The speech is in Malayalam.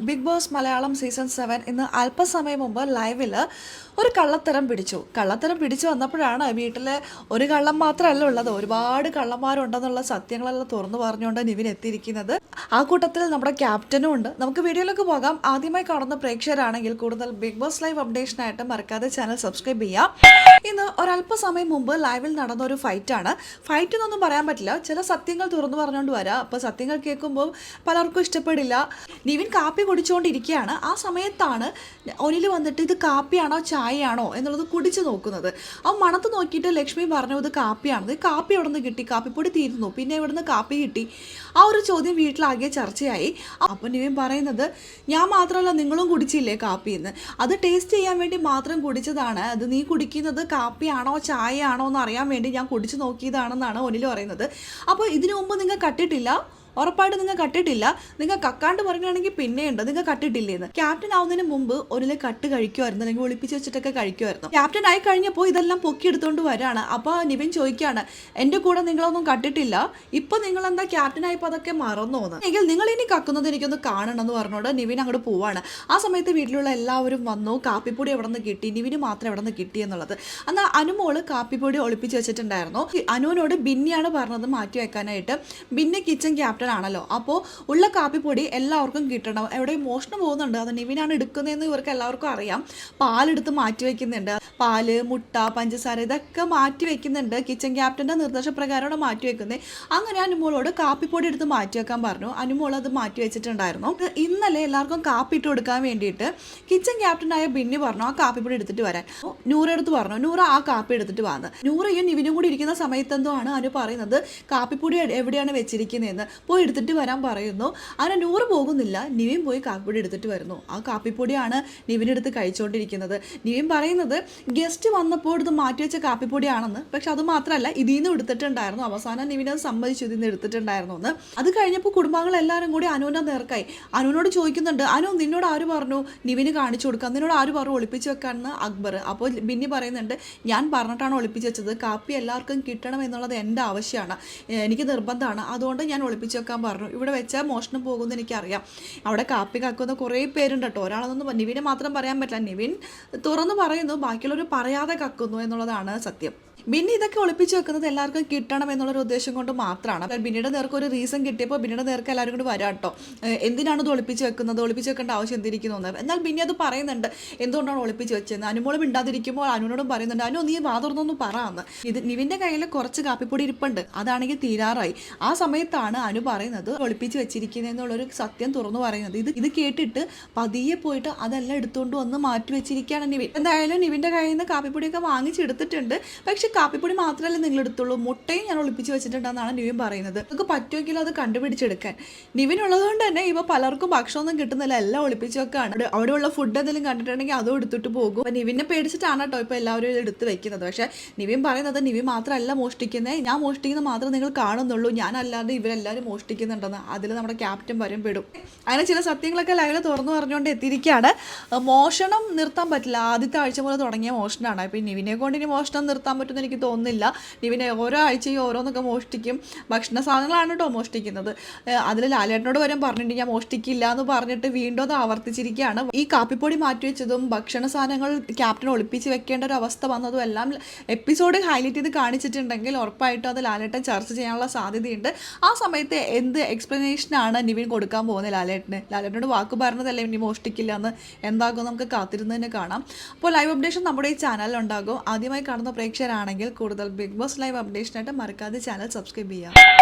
Bigg Boss Malayalam season seven ഇന്ന് അല്പസമയം മുമ്പ് ലൈവിൽ ഒരു കള്ളത്തരം പിടിച്ചു. കള്ളത്തരം പിടിച്ചു വന്നപ്പോഴാണ് വീട്ടിലെ ഒരു കള്ളം മാത്രമല്ല ഉള്ളത്. ഒരുപാട് കള്ളന്മാരുണ്ടെന്നുള്ള സത്യങ്ങളെല്ലാം തുറന്നു പറഞ്ഞുകൊണ്ട് നിവിൻ എത്തിയിരിക്കുന്നത്. ആ കൂട്ടത്തിൽ നമ്മുടെ ക്യാപ്റ്റനും ഉണ്ട്. നമുക്ക് വീഡിയോയിലേക്ക് പോകാം. ആദ്യമായി കാണുന്ന പ്രേക്ഷകരാണെങ്കിൽ കൂടുതൽ ബിഗ് ബോസ് ലൈവ് അപ്ഡേഷനായിട്ട് മറക്കാതെ ചാനൽ സബ്സ്ക്രൈബ് ചെയ്യാം ഇന്ന് ഒരല്പസമയം മുമ്പ് ലൈവിൽ നടന്ന ഒരു ഫൈറ്റാണ്. ഫൈറ്റ് എന്നൊന്നും പറയാൻ പറ്റില്ല. ചില സത്യങ്ങൾ തുറന്നു പറഞ്ഞുകൊണ്ട് വരാം. അപ്പോൾ സത്യങ്ങൾ കേൾക്കുമ്പോൾ പലർക്കും ഇഷ്ടപ്പെടില്ല. നിവിൻ കാപ്പി കുടിച്ചുകൊണ്ടിരിക്കുകയാണ് ആ സമയത്താണ് ഒനിൽ വന്നിട്ട് ഇത് കാപ്പിയാണോ ചായയാണോ എന്നുള്ളത് കുടിച്ചു നോക്കുന്നത്. ആ മണത്ത് നോക്കിയിട്ട് ലക്ഷ്മി പറഞ്ഞു ഇത് കാപ്പിയാണത് കാപ്പി എവിടെ നിന്ന് കിട്ടി? കാപ്പിപ്പൊടി തീരുന്നു. പിന്നെ ഇവിടുന്ന് കാപ്പി കിട്ടി? ആ ഒരു ചോദ്യം വീട്ടിലാകെ ചർച്ചയായി. അപ്പം നിവിൻ പറയുന്നത് ഞാൻ മാത്രമല്ല നിങ്ങളും കുടിച്ചില്ലേ കാപ്പി എന്ന് അത് ടേസ്റ്റ് ചെയ്യാൻ വേണ്ടി മാത്രം കുടിച്ചതാണ്. അത് നീ കുടിക്കുന്നത് കാപ്പിയാണോ ചായയാണോ എന്ന് അറിയാൻ വേണ്ടി ഞാൻ കുടിച്ചു നോക്കിയതാണെന്നാണ് ഒനിൽ പറയുന്നത്. അപ്പോൾ ഇതിനു മുമ്പ് നിങ്ങൾ കട്ടിട്ടില്ല? ഉറപ്പായിട്ട് നിങ്ങൾ കട്ടിട്ടില്ല. നിങ്ങൾ കക്കാണ്ട് പറയുകയാണെങ്കിൽ പിന്നെയുണ്ട്. നിങ്ങൾ കട്ടിട്ടില്ലേന്ന്. ക്യാപ്റ്റൻ ആവുന്നതിന് മുമ്പ് ഒരു കട്ട് കഴിക്കുമായിരുന്നു. അല്ലെങ്കിൽ ഒളിപ്പിച്ച് വെച്ചിട്ടൊക്കെ കഴിക്കുമായിരുന്നു. ക്യാപ്റ്റൻ ആയി കഴിഞ്ഞപ്പോൾ ഇതെല്ലാം പൊക്കി എടുത്തുകൊണ്ട് വരാണ്. അപ്പോൾ നിവിൻ ചോദിക്കുകയാണ് എന്റെ കൂടെ നിങ്ങളൊന്നും കട്ടിട്ടില്ല. ഇപ്പൊ നിങ്ങൾ എന്താ ക്യാപ്റ്റൻ ആയപ്പോൾ അതൊക്കെ മറന്നോന്ന്? എങ്കിൽ നിങ്ങൾ ഇനി കക്കുന്നത് എനിക്കൊന്ന് കാണണം എന്ന് പറഞ്ഞോണ്ട് നിവിൻ അങ്ങോട്ട് പോവാണ്. ആ സമയത്ത് വീട്ടിലുള്ള എല്ലാവരും വന്നു. കാപ്പിപ്പൊടി എവിടെ നിന്ന് കിട്ടി? നിവിന് മാത്രം എവിടെ നിന്ന് കിട്ടി എന്നുള്ളത്. എന്നാൽ അനുമോൾ കാപ്പിപ്പൊടി ഒളിപ്പിച്ച് വെച്ചിട്ടുണ്ടായിരുന്നു. അനുവിനോട് ബിന്നിയാണ് പറഞ്ഞത് മാറ്റി വെക്കാനായിട്ട് ബിന്നി കിച്ചൺ ക്യാപ്റ്റൻ ആണല്ലോ അപ്പോൾ ഉള്ള കാപ്പിപ്പൊടി എല്ലാവർക്കും കിട്ടണം. എവിടെ മോഷണം പോകുന്നുണ്ട്. അത് നിവിനാണ് എടുക്കുന്നതെന്ന് ഇവർക്ക് എല്ലാവർക്കും അറിയാം. പാലെടുത്ത് മാറ്റി വയ്ക്കുന്നുണ്ട് പാൽ മുട്ട പഞ്ചസാര ഇതൊക്കെ മാറ്റി വയ്ക്കുന്നുണ്ട് കിച്ചൺ ക്യാപ്റ്റന്റെ നിർദ്ദേശപ്രകാരമാണ് മാറ്റി വയ്ക്കുന്നത് അങ്ങനെ അനുമോളോട് കാപ്പിപ്പൊടി എടുത്ത് മാറ്റി വെക്കാൻ പറഞ്ഞു. അനുമോൾ അത് മാറ്റി വെച്ചിട്ടുണ്ടായിരുന്നു. ഇന്നലെ എല്ലാവർക്കും കാപ്പി ഇട്ട് കൊടുക്കാൻ വേണ്ടിയിട്ട് കിച്ചൺ ക്യാപ്റ്റനായ ബിന്നി പറഞ്ഞു ആ കാപ്പിപ്പൊടി എടുത്തിട്ട് വരാൻ. നൂറെടുത്ത് നൂറ് പറഞ്ഞു നൂറ് ആ കാപ്പി എടുത്തിട്ട് വന്ന് നൂറയും നിവിനും കൂടി ഇരിക്കുന്ന സമയത്ത് എന്തോ ആണ് അനു പറയുന്നത്? കാപ്പിപ്പൊടി എവിടെയാണ് വെച്ചിരിക്കുന്നതെന്ന്. പോയി എടുത്തിട്ട് വരാൻ പറയുന്നു. അങ്ങനെ നൂറ് പോകുന്നില്ല. നിവിൻ പോയി കാപ്പിപ്പൊടി എടുത്തിട്ട് വരുന്നു. ആ കാപ്പിപ്പൊടിയാണ് നിവിൻ എടുത്ത് കഴിച്ചുകൊണ്ടിരിക്കുന്നത് നിവിൻ പറയുന്നത് ഗസ്റ്റ് വന്നപ്പോൾ എടുത്ത് മാറ്റി വെച്ച കാപ്പിപ്പൊടിയാണെന്ന്. പക്ഷെ അത് മാത്രമല്ല ഇതിൽ നിന്ന് എടുത്തിട്ടുണ്ടായിരുന്നു. അവസാനം നിവിൻ അത് സമ്മതിച്ചു ഇതിൽ നിന്ന് എടുത്തിട്ടുണ്ടായിരുന്നു എന്ന്. അത് കഴിഞ്ഞപ്പോൾ കുടുംബാംഗങ്ങൾ എല്ലാവരും കൂടി അനുവിന്റെ നേർക്കായി. അനുവിനോട് ചോദിക്കുന്നുണ്ട് അനു നിന്നോട് ആര് പറഞ്ഞു? നിവിന് കാണിച്ചു കൊടുക്കാം നിന്നോട് ആര് പറഞ്ഞു ഒളിപ്പിച്ച് വെക്കാമെന്ന് അക്ബർ. അപ്പോൾ ബിന്നി പറയുന്നുണ്ട് ഞാൻ പറഞ്ഞിട്ടാണ് ഒളിപ്പിച്ച് വെച്ചത്. കാപ്പി എല്ലാവർക്കും കിട്ടണം എന്നുള്ളത് എന്റെ ആവശ്യമാണ്. എനിക്ക് നിർബന്ധമാണ്. അതുകൊണ്ട് ഞാൻ ഒളിപ്പിച്ച് വെക്കാൻ പറഞ്ഞു. ഇവിടെ വെച്ചാൽ മോഷണം പോകുമെന്ന് എനിക്കറിയാം. അവിടെ കാപ്പി കാക്കുന്ന കുറേ പേരുണ്ട് കേട്ടോ. ഒരാളെന്നൊന്നും നിവിനെ മാത്രം പറയാൻ പറ്റില്ല. നിവിൻ തുറന്നു പറയുന്നു. ബാക്കിയുള്ളവർ പറയാതെ കക്കുന്നു എന്നുള്ളതാണ് സത്യം. ബിന്നി ഇതൊക്കെ ഒളിപ്പിച്ച് വെക്കുന്നത് എല്ലാവർക്കും കിട്ടണം എന്നുള്ളൊരു ഉദ്ദേശം കൊണ്ട് മാത്രമാണ്. ബിന്നിയുടെ നേർക്ക് ഒരു റീസൺ കിട്ടിയപ്പോൾ ബിന്നിയുടെ നേർക്ക് എല്ലാവരും കൂടി വരാട്ടോ എന്തിനാണ് ഇത് ഒളിപ്പിച്ച് വെക്കുന്നത്? ഒളിപ്പിച്ച് വെക്കേണ്ട ആവശ്യം എന്തിരിക്കുന്നു എന്ന്. എന്നാൽ ബിന്നി അത് പറയുന്നുണ്ട്. എന്തുകൊണ്ടാണ് ഒളിപ്പിച്ച് വെച്ചത് അനുമോൾ ഇണ്ടാതിരിക്കുമ്പോൾ അനുവിനോടും പറയുന്നുണ്ട് അനു നീ വാതുറന്നൊന്ന് പറ ഇത് നിവിന്റെ കയ്യിൽ കുറച്ച് കാപ്പിപ്പൊടി ഇരിപ്പുണ്ട്. അതാണെങ്കിൽ തീരാറായി. ആ സമയത്താണ് അനു പറയുന്നത് ഒളിപ്പിച്ച് വെച്ചിരിക്കുന്നത് എന്നുള്ളൊരു സത്യം തുറന്നു പറയുന്നത്. ഇത് ഇത് കേട്ടിട്ട് പതിയെ പോയിട്ട് അതെല്ലാം എടുത്തുകൊണ്ട് വന്ന് മാറ്റി വെച്ചിരിക്കുകയാണ് നിവിൻ. എന്തായാലും നിവിന്റെ കയ്യിൽ നിന്ന് കാപ്പിപ്പൊടിയൊക്കെ വാങ്ങിച്ചെടുത്തിട്ടുണ്ട് പക്ഷെ കാപ്പിപ്പൊടി മാത്രമല്ല നിങ്ങൾ എടുത്തുള്ളൂ. മുട്ടയും ഞാൻ ഒളിപ്പിച്ച് വെച്ചിട്ടുണ്ടെന്നാണ് നിവിൻ പറയുന്നത്. നിങ്ങൾക്ക് പറ്റുമെങ്കിൽ അത് കണ്ടുപിടിച്ചെടുക്കാൻ. നിവിൻ ഉള്ളതുകൊണ്ട് തന്നെ ഇവ പലർക്കും ഭക്ഷണമൊന്നും കിട്ടുന്നില്ല. എല്ലാം ഒളിപ്പിച്ച് വെക്കാണ്. അവിടെ- അവിടെയുള്ള ഫുഡ് എന്തെങ്കിലും കണ്ടിട്ടുണ്ടെങ്കിൽ അതും എടുത്തിട്ട് പോകും. അപ്പം നിവിനെ പേടിച്ചിട്ടാണ് കേട്ടോ ഇപ്പോൾ എല്ലാവരും ഇത് എടുത്ത് വെക്കുന്നത്. പക്ഷേ നിവിൻ പറയുന്നത് നിവിൻ മാത്രമല്ല മോഷ്ടിക്കുന്നത് ഞാൻ മോഷ്ടിക്കുന്നത് മാത്രം നിങ്ങൾ കാണുന്നുള്ളൂ. ഞാനല്ലാതെ ഇവരെല്ലാവരും മോഷ്ടിക്കുന്നുണ്ടെന്ന്. അതിൽ നമ്മുടെ ക്യാപ്റ്റൻ വരും പെടും അങ്ങനെ ചില സത്യങ്ങളൊക്കെ ലൈവിൽ തുറന്നു പറഞ്ഞുകൊണ്ട് എത്തിയിരിക്കുകയാണ്. മോഷണം നിർത്താൻ പറ്റില്ല. ആദ്യത്തെ ആഴ്ച പോലെ തുടങ്ങിയ മോഷണമാണ്. അപ്പോൾ നിവിനെ കൊണ്ട് ഇനി മോഷണം നിർത്താൻ പറ്റുമെന്ന് എനിക്ക് തോന്നുന്നില്ല. നിവിനെ ഓരോ ആഴ്ചയും ഓരോന്നൊക്കെ മോഷ്ടിക്കും. ഭക്ഷണ സാധനങ്ങളാണ് കേട്ടോ മോഷ്ടിക്കുന്നത്. അതിൽ ലാലേട്ടനോട് വരും പറഞ്ഞിട്ട് ഞാൻ മോഷ്ടിക്കില്ല എന്ന് പറഞ്ഞിട്ട് വീണ്ടും അത് ആവർത്തിച്ചിരിക്കുകയാണ്. ഈ കാപ്പിപ്പൊടി മാറ്റി വെച്ചതും ഭക്ഷണ സാധനങ്ങൾ ക്യാപ്റ്റൻ ഒളിപ്പിച്ച് വെക്കേണ്ട ഒരു അവസ്ഥ വന്നതും എല്ലാം എപ്പിസോഡ് ഹൈലൈറ്റ് ചെയ്ത് കാണിച്ചിട്ടുണ്ടെങ്കിൽ ഉറപ്പായിട്ടും അത് ലാലേട്ടൻ ചർച്ച ചെയ്യാനുള്ള സാധ്യതയുണ്ട്. ആ സമയത്ത് എന്ത് എക്സ്പ്ലനേഷനാണ് നിവിൻ കൊടുക്കാൻ പോകുന്നത് ലാലേട്ടന്? ലാലേട്ടനോട് വാക്ക് പറഞ്ഞതല്ലേ ഇനി മോഷ്ടിക്കില്ല എന്ന്? എന്താകും നമുക്ക് കാത്തിരുന്ന് കാണാം. അപ്പോൾ ലൈവ് അപ്ഡേഷൻ നമ്മുടെ ഈ ചാനലിൽ ഉണ്ടാകും. ആദ്യമായി കാണുന്ന പ്രേക്ഷകരാണെങ്കിൽ കൂടുതൽ ബിഗ് ബോസ് ലൈവ് അപ്ഡേഷനായിട്ട് മറക്കാതെ ചാനൽ സബ്സ്ക്രൈബ് ചെയ്യുക